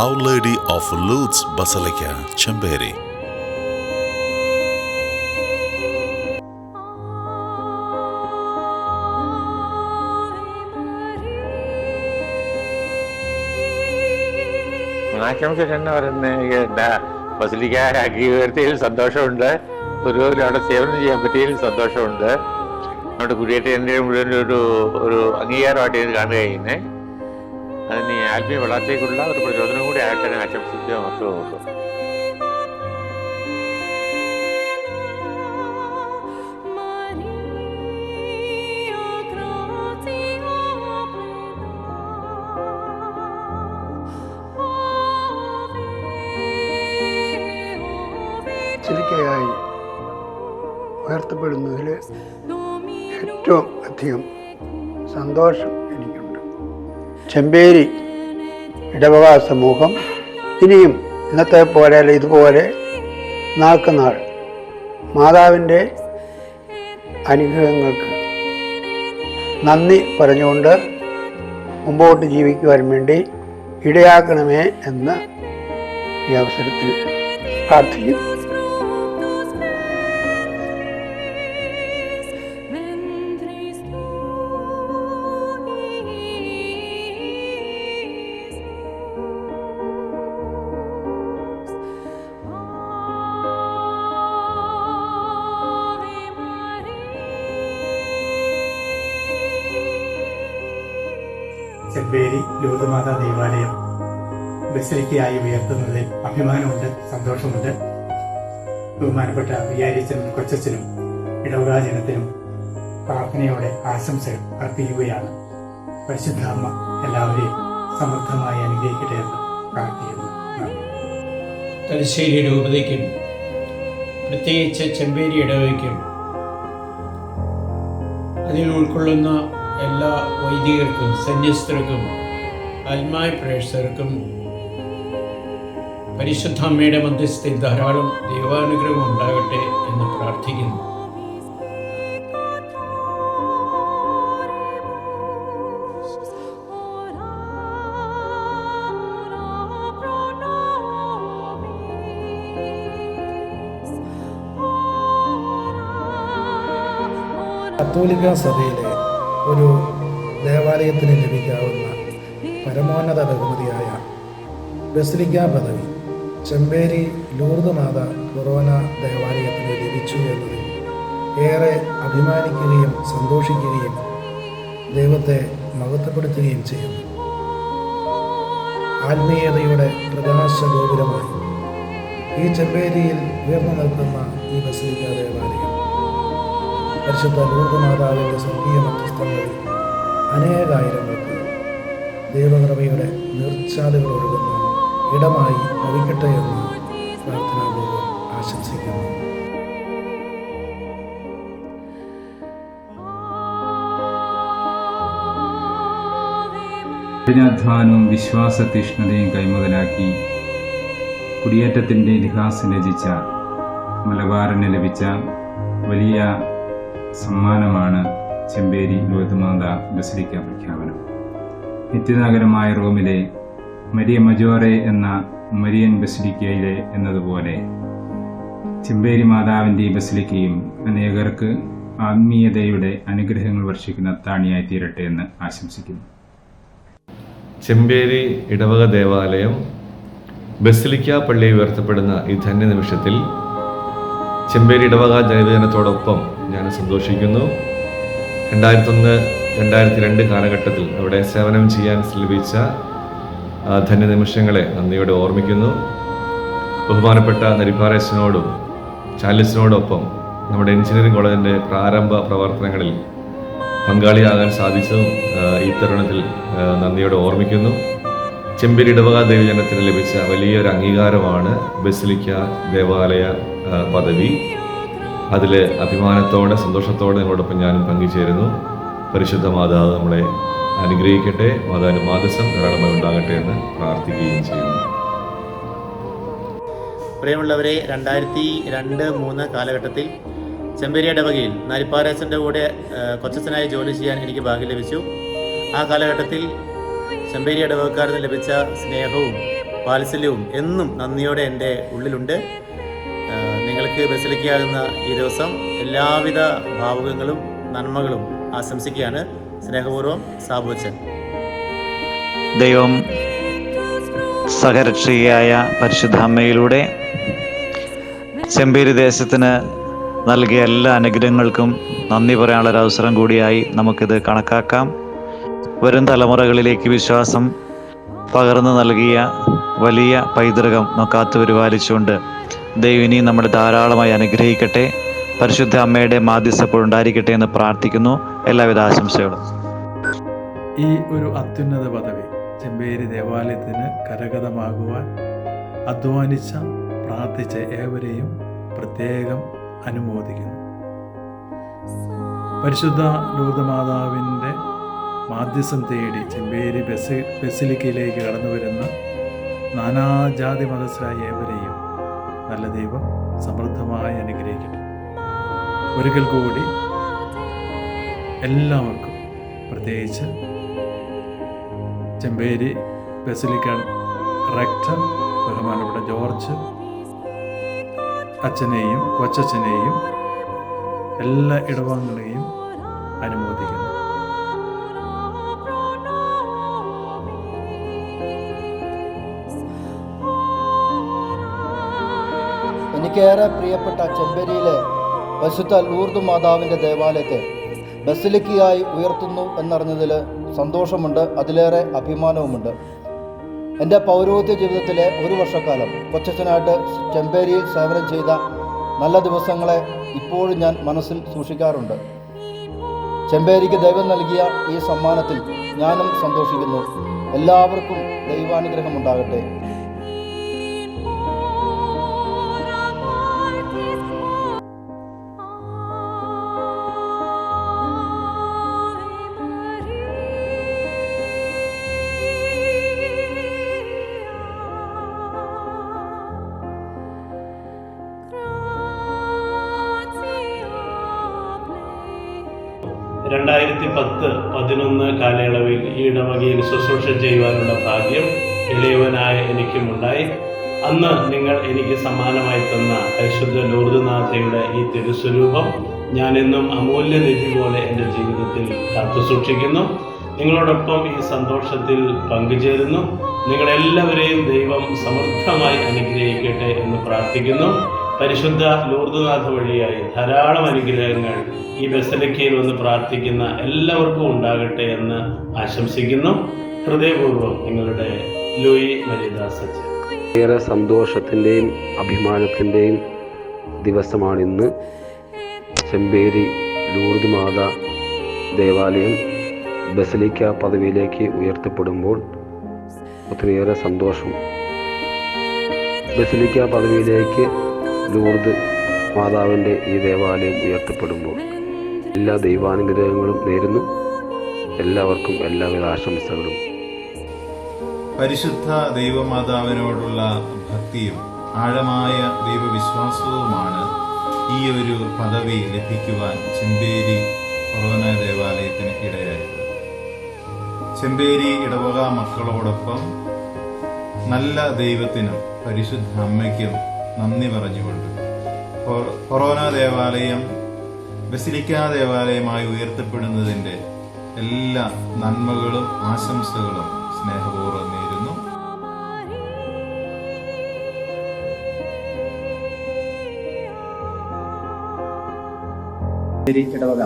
Our lady of Lourdes basilica Chemperi സന്തോഷമുണ്ട് ഒരു അവിടെ സേവനം ചെയ്യാൻ പറ്റിയതിൽ സന്തോഷമുണ്ട്. നമ്മുടെ കുടിയേറ്റത്തിന്റെ മുഴുവൻ ഒരു ഒരു അംഗീകാരമായിട്ട് ഇത് കാണുകയായിരുന്നേ. അതിന് ആത്മീയ വളർച്ചയ്ക്കുള്ള ഒരു പ്രചോദനം ഞാൻ ആശംസിക്കുക മാത്രമേ ഉള്ളൂ ചിലിക്കയായി ഉയർത്തപ്പെടുന്നതിൽ ഏറ്റവും അധികം സന്തോഷം എനിക്കുണ്ട്. ചെമ്പേരി ഇടവക സമൂഹം ഇനിയും ഇന്നത്തെ പോലെ അല്ല ഇതുപോലെ നാൾക്കുനാൾ മാതാവിന്റെ അനുഗ്രഹങ്ങൾക്ക് നന്ദി പറഞ്ഞുകൊണ്ട് മുമ്പോട്ട് ജീവിക്കുവാൻ വേണ്ടി ഇടയാക്കണമേ എന്ന് ഈ അവസരത്തിൽ പ്രാർത്ഥിക്കുന്നു. ചെമ്പേരി ലൂതമാതാ ദേവാലയം. ബസലിക്കയായി ഉയർത്തുന്നതിൽ അഭിമാനമുണ്ട് സന്തോഷമുണ്ട്. ബഹുമാനപ്പെട്ട വിയാരിച്ചനും കൊച്ചച്ചനും ഇടവകാജനത്തിനും പ്രാർത്ഥനയോടെ ആശംസകൾ അർപ്പിക്കുകയാണ്. പരിശുദ്ധ അമ്മ എല്ലാവരെയും സമൃദ്ധമായി അനുഗ്രഹിക്കട്ടെ എന്ന് പ്രാർത്ഥിക്കുന്നു. തലശ്ശേരി രൂപതയ്ക്കും പ്രത്യേകിച്ച് ചെമ്പേരി ഇടവയ്ക്കും അതിൽ ഉൾക്കൊള്ളുന്ന എല്ലാ വൈദികർക്കും സന്യസ്തർക്കും ആത്മായ പ്രേക്ഷകർക്കും പരിശുദ്ധ അമ്മയുടെ മധ്യസ്ഥയിൽ ധാരാളം ദൈവാനുഗ്രഹം ഉണ്ടാകട്ടെ എന്ന് പ്രാർത്ഥിക്കുന്നു. കത്തോലിക്ക സഭയിലെ ഒരു ദേവാലയത്തിന് ലഭിക്കാവുന്ന പരമോന്നത ബഹുമതിയായ ബസിലിക്ക പദവി ചെമ്പേരി ലൂർദ് കൊറോന ദേവാലയത്തിന് ലഭിച്ചു എന്നതിൽ ഏറെ അഭിമാനിക്കുകയും സന്തോഷിക്കുകയും ദൈവത്തെ മഹത്വപ്പെടുത്തുകയും ചെയ്യുന്നു. ആത്മീയതയുടെ പ്രകാശ ഗോപുരമായി ഈ ചെമ്പേരിയിൽ ഉയർന്നു നിൽക്കുന്ന ഈ ബസിലിക്ക ദേവാലയം പരിശുദ്ധ ലൂർദ് സ്വർഗീയ മധ്യസ്ഥങ്ങളിൽ അനേകായിരങ്ങൾക്ക് ദൈവകൃപയുടെ നീർച്ചാലുകൾ ഒഴുകുന്ന ഇടമായി ഭവിക്കട്ടെ എന്ന് പ്രാർത്ഥനാപൂർവം ആശംസിക്കുന്നു. കഠിനാധ്വാനവും വിശ്വാസതീഷ്ണതയും കൈമുതലാക്കി കുടിയേറ്റത്തിന്റെ ഇതിഹാസം രചിച്ച മലബാറിന് ലഭിച്ച വലിയ സമ്മാനമാണ് ചെമ്പേരി ലോകത്തുമാത ബസിലിക്ക പ്രഖ്യാപനം. നിത്യനഗരമായ റോമിലെ മരിയ മജോറെ എന്ന മരിയൻ ബസിലിക്കയിലെ എന്നതുപോലെ ചെമ്പേരി മാതാവിന്റെ ബസിലിക്കയും അനേകർക്ക് ആത്മീയതയുടെ അനുഗ്രഹങ്ങൾ വർഷിക്കുന്ന താണിയായി തീരട്ടെ എന്ന് ആശംസിക്കുന്നു. ചെമ്പേരി ഇടവക ദേവാലയം ബസിലിക്ക പള്ളി ഉയർത്തപ്പെടുന്ന ഈ ധന്യ നിമിഷത്തിൽ ചെമ്പേരി ഇടവക ജനവേദനത്തോടൊപ്പം ഞാൻ സന്തോഷിക്കുന്നു. രണ്ടായിരത്തൊന്ന് രണ്ടായിരത്തി രണ്ട് കാലഘട്ടത്തിൽ അവിടെ സേവനം ചെയ്യാൻ ലഭിച്ച ധന്യനിമിഷങ്ങളെ ധന്യ നിമിഷങ്ങളെ നന്ദിയോടെ ഓർമ്മിക്കുന്നു. ബഹുമാനപ്പെട്ട നരിപ്പാറേശനോടും ചാലിസിനോടൊപ്പം നമ്മുടെ എഞ്ചിനീയറിംഗ് കോളേജിന്റെ പ്രാരംഭ പ്രവർത്തനങ്ങളിൽ പങ്കാളിയാകാൻ സാധിച്ചതും ഈ തരുണത്തിൽ നന്ദിയോടെ ഓർമ്മിക്കുന്നു. ചെമ്പേരി ഇടവക ദേവജനത്തിന് ലഭിച്ച വലിയൊരു അംഗീകാരമാണ് ബസിലിക്ക ദേവാലയ പദവി. അതിൽ അഭിമാനത്തോടെ സന്തോഷത്തോടെ നിങ്ങളോടൊപ്പം ഞാനും പങ്കുചേരുന്നു. പരിശുദ്ധ മാതാവ് നമ്മളെ അനുഗ്രഹിക്കട്ടെ. മാതാവിന്റെ മാതസം ധാരാളമായി ഉണ്ടാകട്ടെ എന്ന് പ്രാർത്ഥിക്കുകയും ചെയ്യുന്നു. പ്രിയമുള്ളവരെ രണ്ടായിരത്തി രണ്ട് മൂന്ന് കാലഘട്ടത്തിൽ ചെമ്പേരി ഇടവകയിൽ കൂടെ കൊച്ചനായി ജോലി ചെയ്യാൻ എനിക്ക് ഭാഗ്യം ലഭിച്ചു. ആ കാലഘട്ടത്തിൽ ചെമ്പേരി ഇടവകക്കാരിൽ ലഭിച്ച സ്നേഹവും വാത്സല്യവും എന്നും നന്ദിയോടെ എന്റെ ഉള്ളിലുണ്ട്. നിങ്ങൾക്ക് ബസിലിക്കാകുന്ന ഈ ദിവസം എല്ലാവിധ ഭാവുകങ്ങളും നന്മകളും ആശംസിക്കുകയാണ് സ്നേഹപൂർവം സാബുച്ചൻ ദൈവം സഹരക്ഷകയായ പരിശുദ്ധ അമ്മയിലൂടെ ചെമ്പേരി ദേശത്തിന് നൽകിയ എല്ലാ അനുഗ്രഹങ്ങൾക്കും നന്ദി പറയാനുള്ളൊരു അവസരം കൂടിയായി നമുക്കിത് കണക്കാക്കാം. വരും തലമുറകളിലേക്ക് വിശ്വാസം പകർന്നു നൽകിയ വലിയ പൈതൃകം നമുക്ക് കാത്തു പരിപാലിച്ചുകൊണ്ട് ദൈവം നമ്മൾ ധാരാളമായി അനുഗ്രഹിക്കട്ടെ. പരിശുദ്ധ അമ്മയുടെ മാധ്യസ്ഥപ്പോൾ ഉണ്ടായിരിക്കട്ടെ എന്ന് പ്രാർത്ഥിക്കുന്നു. എല്ലാവിധ ആശംസകളും. ഈ ഒരു അത്യുന്നത പദവി ചെമ്പേരി ദേവാലയത്തിന് കരഗതമാകുവാൻ അധ്വാനിച്ച പ്രാർത്ഥിച്ച ഏവരെയും പ്രത്യേകം അനുമോദിക്കുന്നു. പരിശുദ്ധ ലൂതമാതാവിന്റെ മാധ്യസം തേടി ചെമ്പേരി ബസ് ബസിലിക്കയിലേക്ക് കടന്നു വരുന്ന നാനാജാതി മതസ്ഥരായ ഏവരെയും നല്ല ദൈവം സമൃദ്ധമായി അനുഗ്രഹിക്കട്ടെ. ഒരിക്കൽ കൂടി എല്ലാവർക്കും പ്രത്യേകിച്ച് ചെമ്പേരി ബസിലിക്ക റെക്ടർ ബഹുമാനപ്പെട്ട ജോർജ് അച്ഛനെയും കൊച്ചച്ഛനെയും എല്ലാ ഇടവാങ്ങളെയും അനുമോദിക്കുന്നു. എനിക്കേറെ പ്രിയപ്പെട്ട ചെമ്പരിയിലെ പശുത്ത ലൂർദ് മാതാവിന്റെ ദേവാലയത്തെ ബസിലിക്കയായി ഉയർത്തുന്നു എന്നറിഞ്ഞതിൽ സന്തോഷമുണ്ട് അതിലേറെ അഭിമാനവുമുണ്ട്. എന്റെ പൗരോഹിത്യ ജീവിതത്തിലെ ഒരു വർഷക്കാലം കൊച്ചനായിട്ട് ചെമ്പേരിയിൽ സേവനം ചെയ്ത നല്ല ദിവസങ്ങളെ ഇപ്പോഴും ഞാൻ മനസ്സിൽ സൂക്ഷിക്കാറുണ്ട്. ചെമ്പേരിക്ക് ദൈവം നൽകിയ ഈ സമ്മാനത്തിൽ ഞാനും സന്തോഷിക്കുന്നു. എല്ലാവർക്കും ദൈവാനുഗ്രഹം രണ്ടായിരത്തി പത്ത് പതിനൊന്ന് കാലയളവിൽ ഈ ഇടവകയിൽ ശുശ്രൂഷ ചെയ്യുവാനുള്ള ഭാഗ്യം ഇളയവനായ എനിക്കുമുണ്ടായി. അന്ന് നിങ്ങൾ എനിക്ക് സമ്മാനമായി തന്ന പരിശുദ്ധ ലൂർദനാഥയുടെ ഈ തിരുസ്വരൂപം ഞാൻ എന്നും അമൂല്യനിധി പോലെ എന്റെ ജീവിതത്തിൽ കാത്തു സൂക്ഷിക്കുന്നു. നിങ്ങളോടൊപ്പം ഈ സന്തോഷത്തിൽ പങ്കുചേരുന്നു. നിങ്ങളെല്ലാവരെയും ദൈവം സമൃദ്ധമായി അനുഗ്രഹിക്കട്ടെ എന്ന് പ്രാർത്ഥിക്കുന്നു. പരിശുദ്ധ ലൂർദനാഥ വഴിയായി ധാരാളം അനുഗ്രഹങ്ങൾ ഈ ബസലിക്കയിൽ വന്ന് പ്രാർത്ഥിക്കുന്ന എല്ലാവർക്കും ഉണ്ടാകട്ടെ എന്ന് ആശംസിക്കുന്നു. ഹൃദയപൂർവം നിങ്ങളുടെ ലൂയി മരിദാസ് ഏറെ സന്തോഷത്തിന്റെയും അഭിമാനത്തിന്റെയും ദിവസമാണിന്ന് ചെമ്പേരി ലൂർദ് മാത ദേവാലയം ബസലിക്ക പദവിയിലേക്ക് ഉയർത്തപ്പെടുമ്പോൾ ഒത്തിരിയേറെ സന്തോഷം. ബസലിക്ക പദവിയിലേക്ക് ലൂർദ് മാതാവിന്റെ ഈ ദേവാലയം ഉയർത്തപ്പെടുമ്പോൾ എല്ലാ ദൈവാനുഗ്രഹങ്ങളും നേരുന്നു. എല്ലാവർക്കും എല്ലാവിധ ആശംസകളും. പരിശുദ്ധ ദൈവമാതാവിനോടുള്ള ഭക്തിയും ആഴമായ ദൈവവിശ്വാസവുമാണ് ഈ ഒരു പദവി ലഭിക്കുവാൻ ചെമ്പേരി കൊറോന ദേവാലയത്തിന് ഇടയായത്. ചെമ്പേരി ഇടവക മക്കളോടൊപ്പം നല്ല ദൈവത്തിനും പരിശുദ്ധ അമ്മയ്ക്കും നന്ദി പറഞ്ഞുകൊണ്ട്. കൊറോന ദേവാലയം ബസിലിക്ക ദേവാലയമായി ഉയർത്തപ്പെടുന്നതിന്റെ എല്ലാ നന്മകളും ആശംസകളും സ്നേഹപൂർവം നേരുന്നു. ഇടവക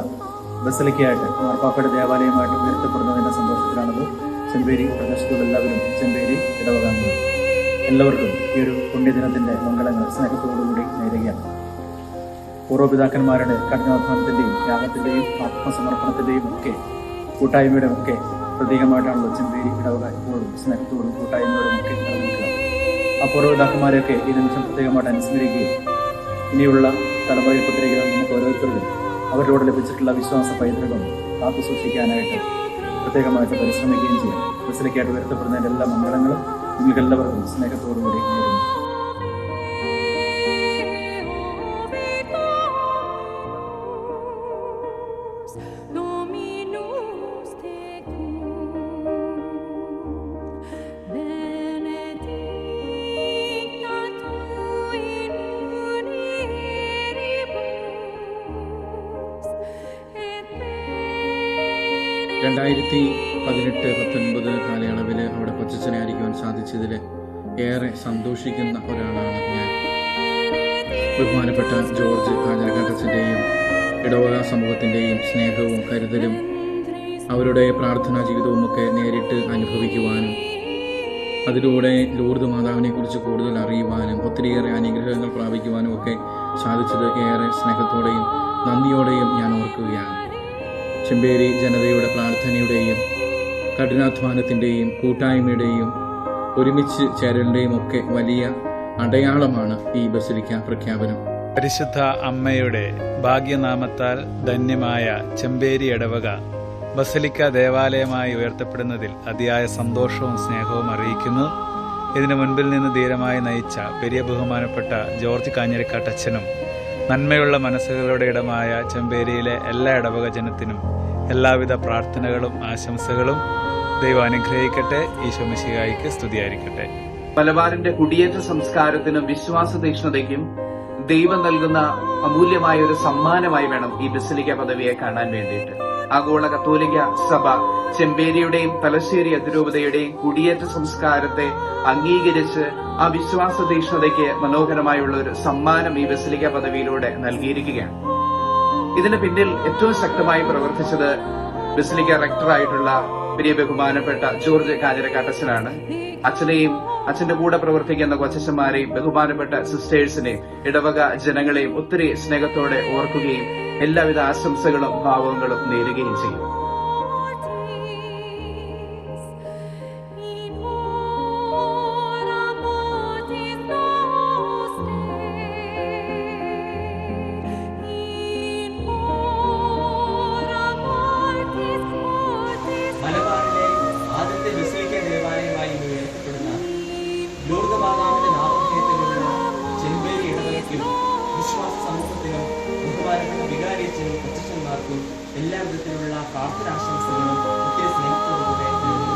ബസലിക്കയായിട്ട് മാർപ്പാപ്പയുടെ ദേവാലയമായിട്ട് ഉയർത്തപ്പെടുന്നതിന്റെ സന്തോഷത്തിലാണത്. ചെമ്പേരി പ്രദേശത്തുള്ള എല്ലാവരും ചെമ്പേരി ഇടവകാംഗങ്ങൾ എല്ലാവർക്കും ഈ ഒരു പുണ്യദിനത്തിന്റെ മംഗളങ്ങൾ സ്നേഹത്തോടുകൂടി നേരുകയാണ്. പൂർവപിതാക്കന്മാരുടെ കഠിനാധ്വാനത്തിന്റെയും ത്യാഗത്തിന്റെയും ആത്മസമർപ്പണത്തിന്റെയും ഒക്കെ കൂട്ടായ്മയുടെ ഒക്കെ പ്രതീകമായിട്ടാണല്ലോ ചെമ്പേരി ഇടവക എപ്പോഴും സ്നേഹത്തോടും കൂട്ടായ്മയോടും ഒക്കെ നിലനിൽക്കുക. ആ പൂർവപിതാക്കന്മാരെയൊക്കെ ഈ നിമിഷം പ്രത്യേകമായിട്ട് അനുസ്മരിക്കുകയും ഇനിയുള്ള തലമുറയിൽപ്പെട്ടിരിക്കുന്ന നമുക്ക് ഓരോരുത്തരും അവരോട് ലഭിച്ചിട്ടുള്ള വിശ്വാസ പൈതൃകം കാത്തു സൂക്ഷിക്കാനായിട്ട് പ്രത്യേകമായിട്ട് പരിശ്രമിക്കുകയും ചെയ്യാം. ബസിലേക്കായിട്ട് ഉയർത്തപ്പെടുന്നതിന്റെ എല്ലാ മംഗളങ്ങളും നിങ്ങൾക്കെല്ലാവർക്കും സ്നേഹത്തോടും കൂടി രണ്ടായിരത്തി പതിനെട്ട് പത്തൊൻപത് കാലയളവിൽ അവിടെ കൊച്ചച്ഛനായിരിക്കുവാൻ സാധിച്ചതിൽ ഏറെ സന്തോഷിക്കുന്ന ഒരാളാണ് ഞാൻ. ബഹുമാനപ്പെട്ട ജോർജ് കാഞ്ഞിരക്കാട്ടച്ചന്റെയും ഇടവക സമൂഹത്തിന്റെയും സ്നേഹവും കരുതലും അവരുടെ പ്രാർത്ഥനാ ജീവിതവും ഒക്കെ നേരിട്ട് അനുഭവിക്കുവാനും അതിലൂടെ ലൂർദ് മാതാവിനെക്കുറിച്ച് കൂടുതൽ അറിയുവാനും ഒത്തിരിയേറെ അനുഗ്രഹങ്ങൾ പ്രാപിക്കുവാനും ഒക്കെ സാധിച്ചത് ഏറെ സ്നേഹത്തോടെയും നന്ദിയോടെയും ഞാൻ ഓർക്കുകയാണ്. ചെമ്പേരി ജനതയുടെ പ്രാർത്ഥനയുടെയും കഠിനാധ്വാനത്തിന്റെയും കൂട്ടായ്മയുടെയും ഒരുമിച്ച് ചേരലിന്റെയും ഒക്കെ വലിയ അടയാളമാണ് ഈ ബസിലിക്ക പ്രഖ്യാപനം. പരിശുദ്ധ അമ്മയുടെ ഭാഗ്യനാമത്താൽ ധന്യമായ ചെമ്പേരി ഇടവക ബസലിക്ക ദേവാലയമായി ഉയർത്തപ്പെടുന്നതിൽ അതിയായ സന്തോഷവും സ്നേഹവും അറിയിക്കുന്നു. ഇതിനു മുൻപിൽ നിന്ന് ധീരമായി നയിച്ച പെരിയ ബഹുമാനപ്പെട്ട ജോർജ് കാഞ്ഞിരക്കാട്ടച്ഛനും നന്മയുള്ള മനസ്സുകളുടെ ഇടമായ ചെമ്പേരിയിലെ എല്ലാ ഇടവക ജനത്തിനും എല്ലാവിധ പ്രാർത്ഥനകളും ആശംസകളും. ദൈവം അനുഗ്രഹിക്കട്ടെ ഈശോ സ്തുതിയായിരിക്കട്ടെ. മലബാറിന്റെ കുടിയേറ്റ സംസ്കാരത്തിനും വിശ്വാസ തീക്ഷ്ണതയ്ക്കും ദൈവം നൽകുന്ന അമൂല്യമായ ഒരു സമ്മാനമായി വേണം ഈ ബസിലിക്ക പദവിയെ കാണാൻ വേണ്ടിയിട്ട്. ആഗോള കത്തോലിക്ക സഭ ചെമ്പേരിയുടെയും തലശ്ശേരി അതിരൂപതയുടെയും കുടിയേറ്റ സംസ്കാരത്തെ അംഗീകരിച്ച് ആ വിശ്വാസ തീക്ഷ്ണതയ്ക്ക് മനോഹരമായുള്ള ഒരു സമ്മാനം ഈ ബസിലിക്ക പദവിയിലൂടെ നൽകിയിരിക്കുകയാണ്. ഇതിന് പിന്നിൽ ഏറ്റവും ശക്തമായി പ്രവർത്തിച്ചത് ബസിലിക്ക റെക്ടറായിട്ടുള്ള പ്രിയ ബഹുമാനപ്പെട്ട ജോർജ് കാഞ്ഞിരക്കാട്ടച്ചനാണ് അച്ഛനെയും അച്ഛന്റെ കൂടെ പ്രവർത്തിക്കുന്ന കൊച്ചന്മാരെയും ബഹുമാനപ്പെട്ട സിസ്റ്റേഴ്സിനെയും ഇടവക ജനങ്ങളെയും ഒത്തിരി സ്നേഹത്തോടെ ഓർക്കുകയും എല്ലാവിധ ആശംസകളും ഭാവങ്ങളും നേരുകയും ചെയ്യും. ലോർദ മാതാവിന്റെ നാമധേയത്തിലുള്ള ചെമ്പേരി ഇടവകയ്ക്കും വിശ്വാസ സമൂഹത്തിനും ബഹുമാനപ്പെട്ട വികാരി അച്ഛനും അച്ഛന്മാർക്കും എല്ലാ വിധത്തിലുള്ള പ്രാർത്ഥനാശംസകളും പ്രത്യേക സ്നേഹത്തോടുകൂടെ